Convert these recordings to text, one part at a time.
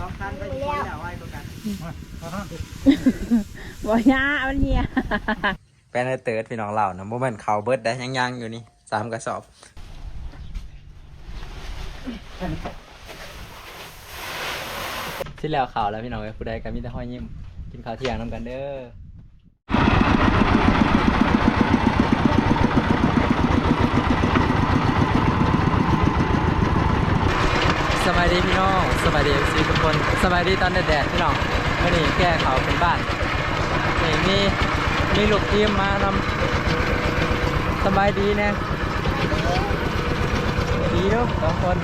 สองคันไปที่คนเดียวไว้กันบ่ยามันเฮียแป้นเติร์ดพี่น้องเรานะโมเมนต์เขาเบิร์ดได้ยังยังๆอยู่นี่สามกระสอบที่แล้วข่าวแล้วพี่น้องเอ้ผู้ใดกันมีแต่ห้อยยิ้มกินข้าวเที่ยงน้ำกันเด้อสบายดี พี่น้องสบายดีซีทุกคนสบายดีตอนแดดพี่น้องวันนี้แก้เขาเป็นบ้านนี่มีมีลูกทีมมานำสบายดีแน่ดีเนาะสองคน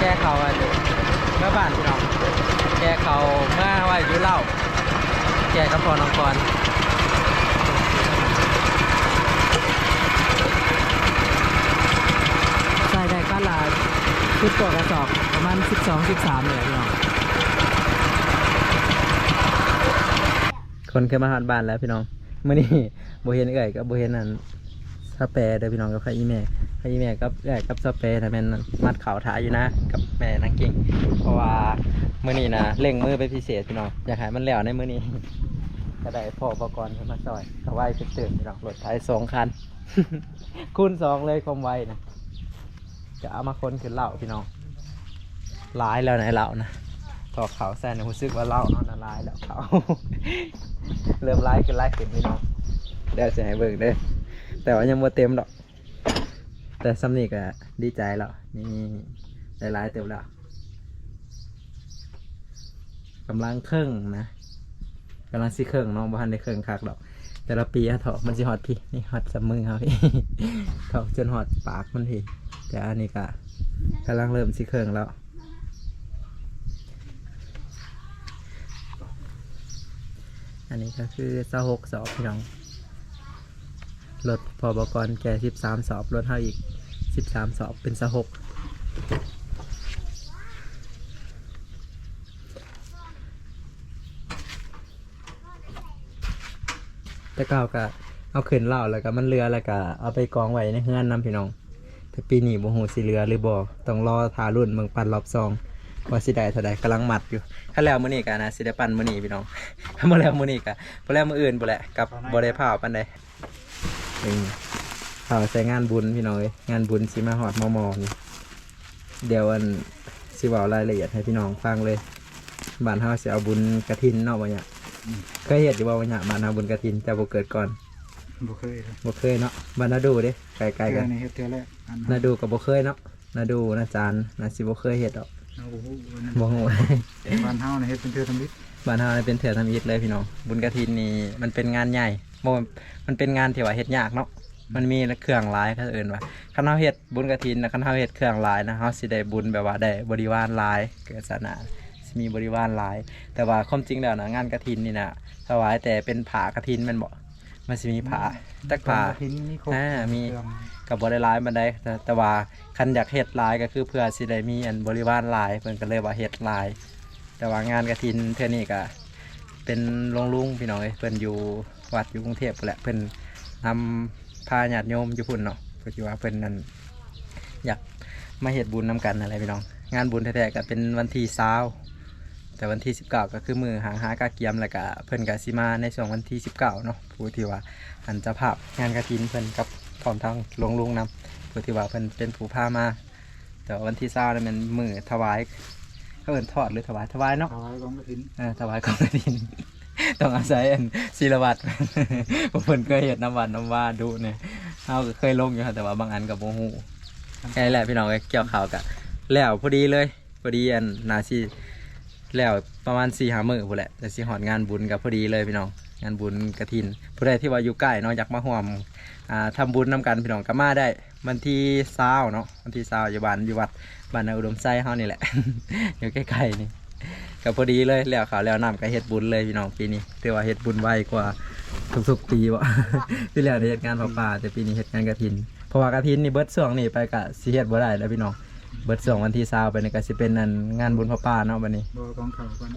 แก้เขาอะเมื่อบ้านพี่น้องแก้เขาเมื่อว่าอยู่เล่าแก้กับพอน้องกรใส่ ได้ก็ลาชุดตัวกระสอบประมาณ 12 13เลยพี่น้องคนเคยมาหาบ้านแล้วพี่น้องเมื่อนี้โบเห็นเอ่ยกับโบเห็นนั่นสเปร์เด้อพี่น้องกับใครอีแม่ใครอีแม่กับเอ่ยกับสเปรย์แต่ม่นมัดเขาถ่ายอยู่นะ กับแม่นางกิ่ง เพราะว่าเมื่อนี้นะเร่งมือไปพิเศษพี่น้องอยากให้มันแล้วในมื้อนี้ก็ได้พ่ออุปกรณ์มาซอยก็ไหวเป็นตื่นพี่น้องรถไถสองคัน คูณสองเลยความไวนะ จะเอามาคนขึ้นเหล่าพี่น้องหลายแล้วในเหล่านะพอเขาแซนรู้สึกว่าเหล่าเอาละลายแล้วเขาเริ่มไล่ขึ้นไล่ขึ้นพี่น้องเดี๋ยวจะให้เบิ่งเด้อแต่ว่ายังบ่เต็มดอก แต่สำนีก็ดีใจแล้วนี่ได้ลายเต็มแล้วกำลังเครื่องนะกำลังสิเครื่องน้องบ้านได้เครื่องคักดอกแต่ละปีอะเถอะมันสิฮอดพี่นี่ฮอดสมือเขาพี่เถอะจนฮอดปากมันพี่ แต่อันนี้ก็กำลังเริ่มสิเครื่องแล้วอันนี้ก็คือสหกสอบพี่น้องลดพอบกรแก่สิบสามสอบลดเท่าอีกสิบสามสอบเป็นสหกแต่เก่าก็เอาขึ้นเหล่าแล้วก็มันเรือแล้วก็เอาไปกองไว้ในเฮือนนำพี่น้อง แต่ปีนี้บ่ฮู้สิเรือหรือบ่ต้องรอทารุ่นเมืองปันรอบซองว่าสิได้เท่าใดกำลังหมัดอยู่ถ้าแล้วมื้อนี้ก็นะสิได้ปั่นมื้อนี้พี่น้องถ้าบ่แล้วมื้อนี้ก็บ่แล้วมื้ออื่นบ่แหละกับบ่ได้พาปานใดนี่พาใส่งานบุญพี่น้องเอ้ยงานบุญสิมาฮอดมอมอนี่เดี๋ยวอันสิเว้ารายละเอียดให้พี่น้องฟังเลยบ้านเฮาสิเอาบุญกฐินเนาะว่าหยังเคยเฮ็ดอยู่บ่ว่าหยังบ้านเฮาบุญกฐินแต่บ่เกิดก่อน บ่เคยเลยบ่เคยเนาะบ้านนาดูเด้ไกลๆกันในเฮ็ดเทื่อแรกอันนาดูก็บ่เคยเนาะนาดูนาจานนาสิบ่เคยเฮ็ดดอกเอาบ่ฮู้ว่านั่นบ่ฮู้ บ้านเฮาเนี่ยเฮ็ดเป็นเทื่อทำบิดบ้านเฮานี่เป็นเถื่อทำอิฐเลยพี่น้องบุญกระถินนี่มันเป็นงานใหญ่บ่มันเป็นงานที่ว่าเฮ็ดยากเนาะมันมีเครื่องหลายเขาเอิ้นว่าคันเฮาเฮ็ดบุญกระถินนะคันเฮาเฮ็ดเครื่องหลายนะเฮาสิได้บุญแบบว่าได้บริวารหลายเกิดศาสนาสิมีบริวารหลาย แต่ว่าความจริงแล้วนะงานกระถินนี่นะถวายแต่เป็นผากระถินแม่นบ่ มันสิมีผาตักผาทิ้นมีครบอ่ามีเครื่องกับบริร้ายมันได้แต่แต่ว่าคันอยากเฮ็ดหลายก็คือเพื่อสิได้มีอันบริวารหลายเพิ่นก็เลยว่าเฮ็ดหลาย แต่ว่างานกระถินเท่านี้ก็เป็นลงลุงพี่น้องเอ้ยเพิ่นอยู่วัดอยู่กรุงเทพพู้นแหละเพิ่นนำพาญาติโยมอยู่พุ่นเนาะเพิ่นสิว่าเพิ่นนั่นอยากมาเฮ็ดบุญนํกันอะไรพี่น้อง งานบุญแท้ๆก็เป็นวันที่20 แต่วันที่ 19 ก็คือมือหางหากาเกียมแล้วก็เพิ่นก็สิมาในช่วงวันที่ 19เนาะผู้ที่ว่าอันเจะภาพงานกระถินเพิ่นกับพร้อมทั้งลงลุงนำผู้ที่ว่าเพิ่นเป็นผู้พามา แต่ว่าวันที่20นี่นมันมือถวายเขาเอิ้นทอดหรือถวายถวายเนาะถวายของกฐินเออถวายของกฐิน ต้องอาศัยอันศิลวัตรผมเพิ่นเคยเห็นน้ำหวานน้ำว่าดูเนี่ยเฮาก็เคยลงอยู่ครับแต่ว่าบางอันกับโมหูแค่นี้แหละพี่น้องเอ้ยเกี่ยวข่าวกะแล้วพอดีเลยพอดีอันนาซี แล้วประมาณสี่หามือพู้นแหละแต่สิหอดงานบุญกับพอดีเลยพี่น้องงานบุญกระถินผู้ใดที่ว่าอยู่ใกล้เนาะอยากมาห่วมอ่าทำบุญน้กันพี่น้องก็มาได้วันที่เช้าเนาะวันที่เช้าอยู่บ้านอยู่วัดบ้านนอุดมไซเฮานี่แหละ อยู่ใกล้ๆนี่ก็พอดีเลยแล้วข่าวแล้วน้ำก็เฮ็ดบุญเลยพี่น้องปีนี้ถือว่าเฮ็ดบุญไวกว่าทุกๆปีวะที่แล้วเฮ็ดงานพระป่าแต่ปีนี้เฮ็ดงานกฐินเพราะว่ากฐินนี่เบิดช่วงนี้ไปก็สิเฮ็ดบ่ได้แล้วพี่น้อง เบิดช่วงวันที่20ไปนี่ก็สิเป็นนั่นงานบุญพระป่าเนาะบัดนี้บ่ของเขาก่อน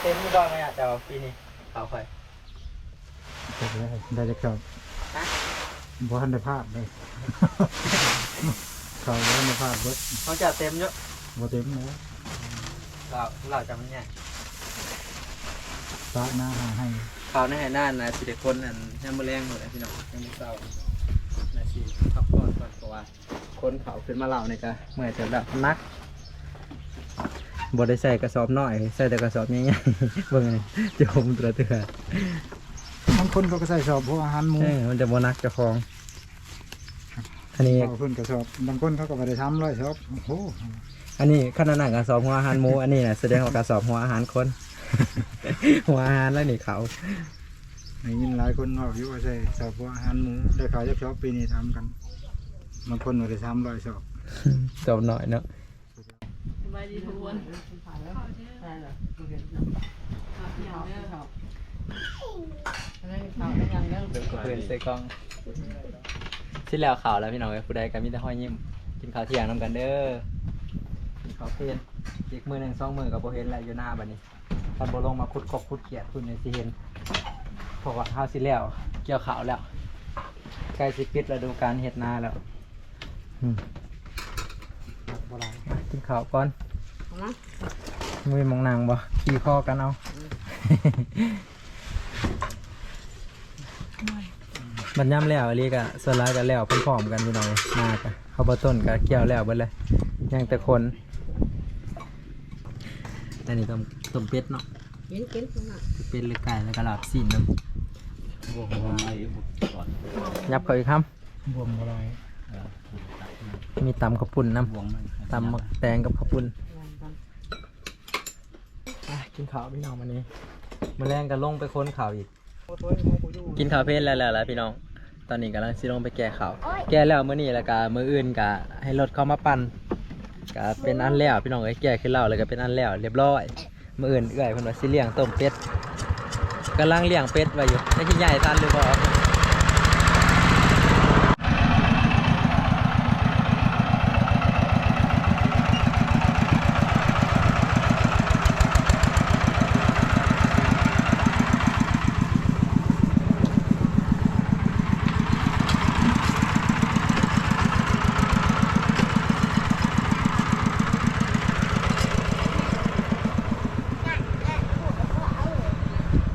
เต็มบ่ไหมอะแต่ว่าปีนี้เขาค่อยได้จะเข้าบ่ทันได้พลาดเลยเขาบ่ทันได้พลาดเบิดเขาจะเต็มเยอะบ่เต็มเลยเราเราจะมันใหญ่ตาหน้าให้ ข่าวในไหนานนะสิเด็กคนนั่นยังมือแรงหมดเลยพี่น้องยังมือเศร้านาทีพักผ่อนก่อนเพราะว่าคนเขาขึ้นมาเล่าเนี่ยก็เมื่อยจะแบบนักบได้ใส่กระสอบน้อยใส่แต่กระสอบใหญ่ๆเบิ่งนี่จะผมตัวเตือบางคนเขาก็ใส่สอบพวกอาหารหมูเออมันจะโบนักเจะคอง อันนี้เขาเพิ่นก็สอบบางคนเขาก็บ่ได้ทำเลยสอบโอ้โหอันนี้ขนาดหนังกระสอบหัวอาหารหมู อันนี้นะแสดงว่ากระสอบหัวอาหารคน หัวอาหารแล้วนี่เขาได้ยินหลายคนบอกอยู่ว่าใส่สอบพวกอาหารหมูได้ขายจักสอบปีนี้ทำกันบางคนบ่ได้ทำร้อยสอบสอบหน่อยเนาะเพื่อนใส่กล้องที่แล้วข่าวแล้วพี่น้องไอ้ผู้ใดกันมีแต่ห้อยยิ้ม กินข้าวเที่ยงน้ำกันเด้อกินข้าวเพลนอีกมือหนึ่งสองมือกับโบเห็นแล้วอยู่หน้าบัดนี้ ท่านโบลงมาคุดกบคุดเกียดคุณในสิเห็นเพราะว่าข้าวสิแล้ว เกี่ยวข่าวแล้วใกล้สิปิดฤดูการเห็ดนาแล้วอืมบ่หลายกินข้าวก่อนมือมองนางบ่ขี่คอกันเอามันย่ำแล้วอันนี้ก็ส่วนร้ายก็แล้วพร้อมๆกันพี่น้องมากะเขาบต้นก็เกี่ยวแล้วเบิดเลยยังแต่คนอันนี้ต้ม ต้มเป็ดเนาะกินกินข้างหน้าเป็ดหรือไก่แล้วก็ลาบซีนเนาะยับเขาอีกครับบวมบ่หลายมีตำข้าวปุ้นน้ำตำหมักแตงกับข้าวปุ้นอะกินข้าวพี่น้องวันนี้มาแรงกันลงไปค้นข่าวอีก กินข้าวเพลนแล้วแล้วล่ะพี่น้อง ตอนนี้กำลังสิลงไปแก่ข้าว แก่แล้วมื้อนี้แล้วก็มื้ออื่นก็ให้รถเข้ามาปั่นก็เป็นอันแล้วพี่น้องเอ้ยแก่ขึ้นแล้วแล้วก็เป็นอันแล้วเรียบร้อย มื่ออื่นเอื่อยเพิ่นว่าสิเลี้ยงต้มเป็ดกำลังเลี้ยงเป็ดไว้อยู่ไม่ใช่ใหญ่ทันหรือเปล่า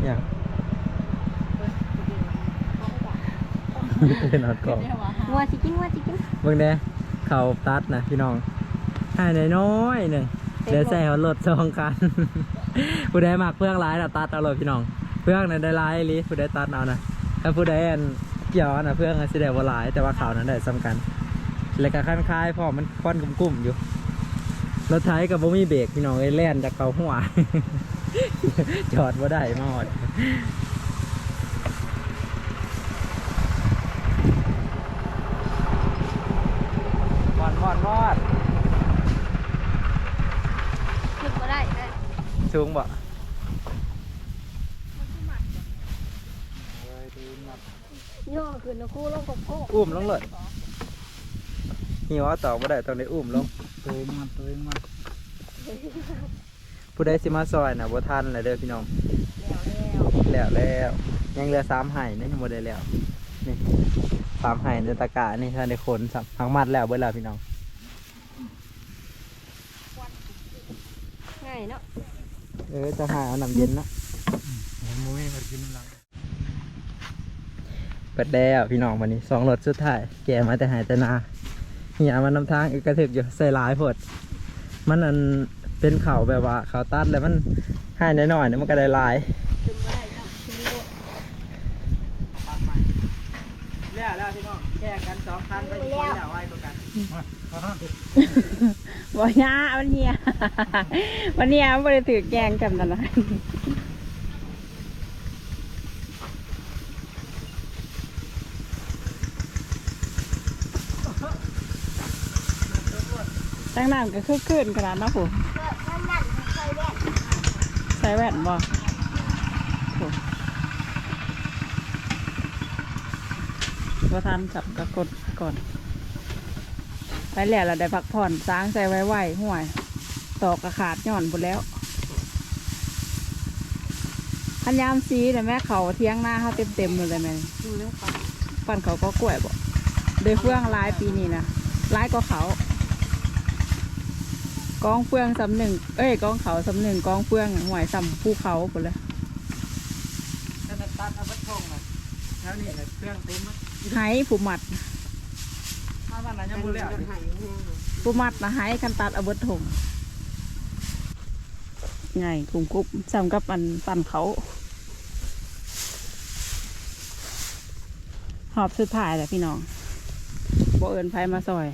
นี่ยเป็นหอดกล่องวัวสิกินวัวสิกินเบิ่งเด้เขาตัดนะพี่น้องให้น้อยๆหนึ่งเดี๋ยวใส่เขารถสองคันผู้ใดมักเพื่องร้ายน่ะตัดเอาเลยพี่น้อง เพื่องนั้นได้ร้ายอีหลิผู้ใดตัดเอานะถ้าผู้ใดอันเกี่ยวนะเพื่องสิได้บ่หลายแต่ว่าเขานั้นได้สำคัญแล้วก็คันคล้ายพอมันควันกุ้มๆอยู่รถไถกับบ่มีเบรกพี่น้องไอ้แล่นจากเขาหัว จอดบ่ได้มาหอดมอดมอดมอดขึ้นมาได้เลยสูงบ่ย่อขึ้นแล้วคู่ลงกับโก้อุ้มลงเลยหิวเอาต่อบ่ได้ต้องได้อุ้มลงตัวเองมาตัวเองมา ผู้ใดสิมาซอยน่ะบ่ทันเลยเด้อพี่น้องแล้วแล้วแล้วแล้วยังเหลือสามไห่นี่ยังบ่ได้แล้วนี่สามไห่ในตะกร้านี่ท่านได้คนสับพังมัดแล้วเบิดแล้วพี่น้องง่ายเนาะเออจะหาเอาน้ำเย็นเนาะผมบ่มีมากินหลังเปิดแล้วพี่น้องวันนี้สองรถสุดท้ายแกมาแต่หายแต่นาเหียมันนำทางอีกกระถึกอยู่ใส่หลายพดมันอัน เป็นเขาแบบว่าเขาตัดแล้วมันให้น้อยๆเนี่ยมันก็ได้หลายขึ้นมาได้เนาะขึ้นโลดแล้วแล้วพี่น้องแข่งกันสองคันไปคนแล้วไว้ตัวกันบ่ยาวันเนี้ยวันเนี้ยมันบ่ได้ถือแกงกันนั่นล่ะตั้งน้ำก็คือขึ้นขนาดเนาะผมใส่แว่นบ่โอ้ว่าทันจับกระกดก่อน ไปแล้วเราได้พักผ่อนสร้างใจไว้ไหวห่วย ตอกกระขาดย่อนหมดแล้วพันยามซีแต่แม่เขาเที่ยงหน้าเขาเต็มเต็มๆเลยแม่ปั่นเขาก็กล้วยบ่โดยเฟื่องหลายปีนี้นะหลายก็เขา กองเฟืองสำหนึ่ง เอ้ยกองเขาสำหนึ่งกองเฟืองห่วยสำภูเขาหมดเลยถ้าจะตัดเอาบัดทงน่ะแล้วนี่น่ะเครื่องเต็มมั้ยไห้ผู้มัดถ้ามันน่ะยังบ่แล้วนี่ผู้มัดนะไห้คันตัดเอาเบิดถงไงกลุ่มกรุ๊บสำกับอันปั่นเขาหอบสุดท้ายแหละพี่น้องบ่เอินไผมาซอย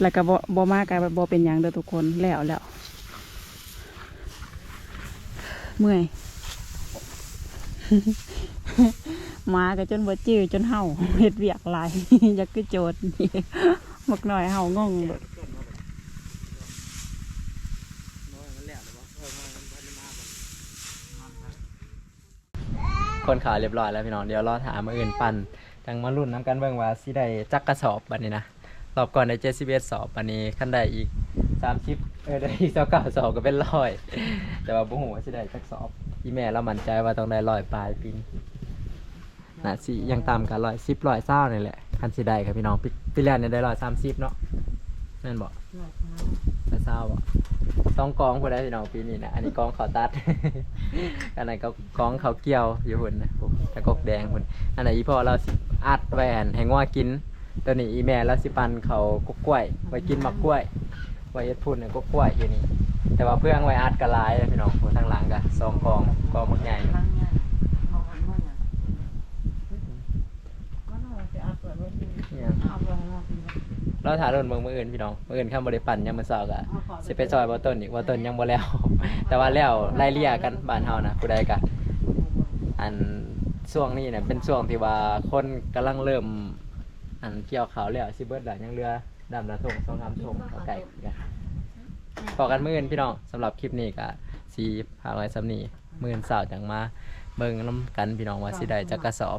แล้วก็บ่บ่มากกลายบ่เป็นหยังเด้อทุกคนแล้วแล้วเมื่อย มาก็จนบ่จื้อจนเห่าเฮ็ดเวียกหลาย อยากคือโจดนี่มักหน่อยเห่างงเบิดคนขาวเรียบร้อยแล้วพี่น้องเดี๋ยวรอถามมาอื่นปั่นจังมารุ่นน้ำกันเบิ่งว่าสิได้จักกระสอบบัดนี้นะ รอบก่อนได้เจสิบเอ็ดสอบบัดนี้ขั้นได้อีกสามสิบเออได้อีกสองเก้าสอบก็เป็นร้อย แต่ว่าบุหัวสิได้จักสอบพี่แม่เรามั่นใจว่าต้องได้ร้อยปลายปีนนะสิยังตามกันร้อยสิบร้อยเศร้านี่แหละคันสิได้ครับพี่น้องปีปีแรกเนี่ยได้ร้อยสามสิบเนาะแม่นบอกร้อยเศร้าบ่สองกองพอได้พี่น้องปีนี้นะอันนี้กองเขาตัด อันไหนก็กองเขาเกี่ยวอยู่หุ่นนะพวกตะกกแดงหุ่นอันไหนอีพ่อเราสิอัดแหวนให้งัวกิน ตัวนี้อีแม่เราสิปันเขากกล้วยไว้กินมักกล้วยไว้เฮ็ดพุ่นเนี่ยกกล้วยอยู่นี่แต่ว่าเพื่องไว้อัดกระลายเลยพี่น้องคนทางหลังก็สองกองกองมักใหญ่อยู่เนี่ยเราถ่ายรถเมืองมืออื่นพี่น้องมืออื่นข้ามบริปันยังมือสอกอะสิไปซอยบ่ต้นอีกบ่ต้นยังบ่แล้ว แต่ว่าแล้วไล่เลี่ยกันบ้านเฮานะผู้ใดกะอันช่วงนี้เนี่ยเป็นช่วงที่ว่าคนกำลังเริ่ม อันเกี่ยวขาวแล้วสิเบิร์ดหลังยังเรือดำละทงสองน้ำทงเอาไก่กันพอกันมื่นพี่น้องสำหรับคลิปนี้ก็สีพาไว้สำนีมื่นสาวจังมาเบิ่งน้ำกันพี่น้องว่าสิได้จักกระสอบ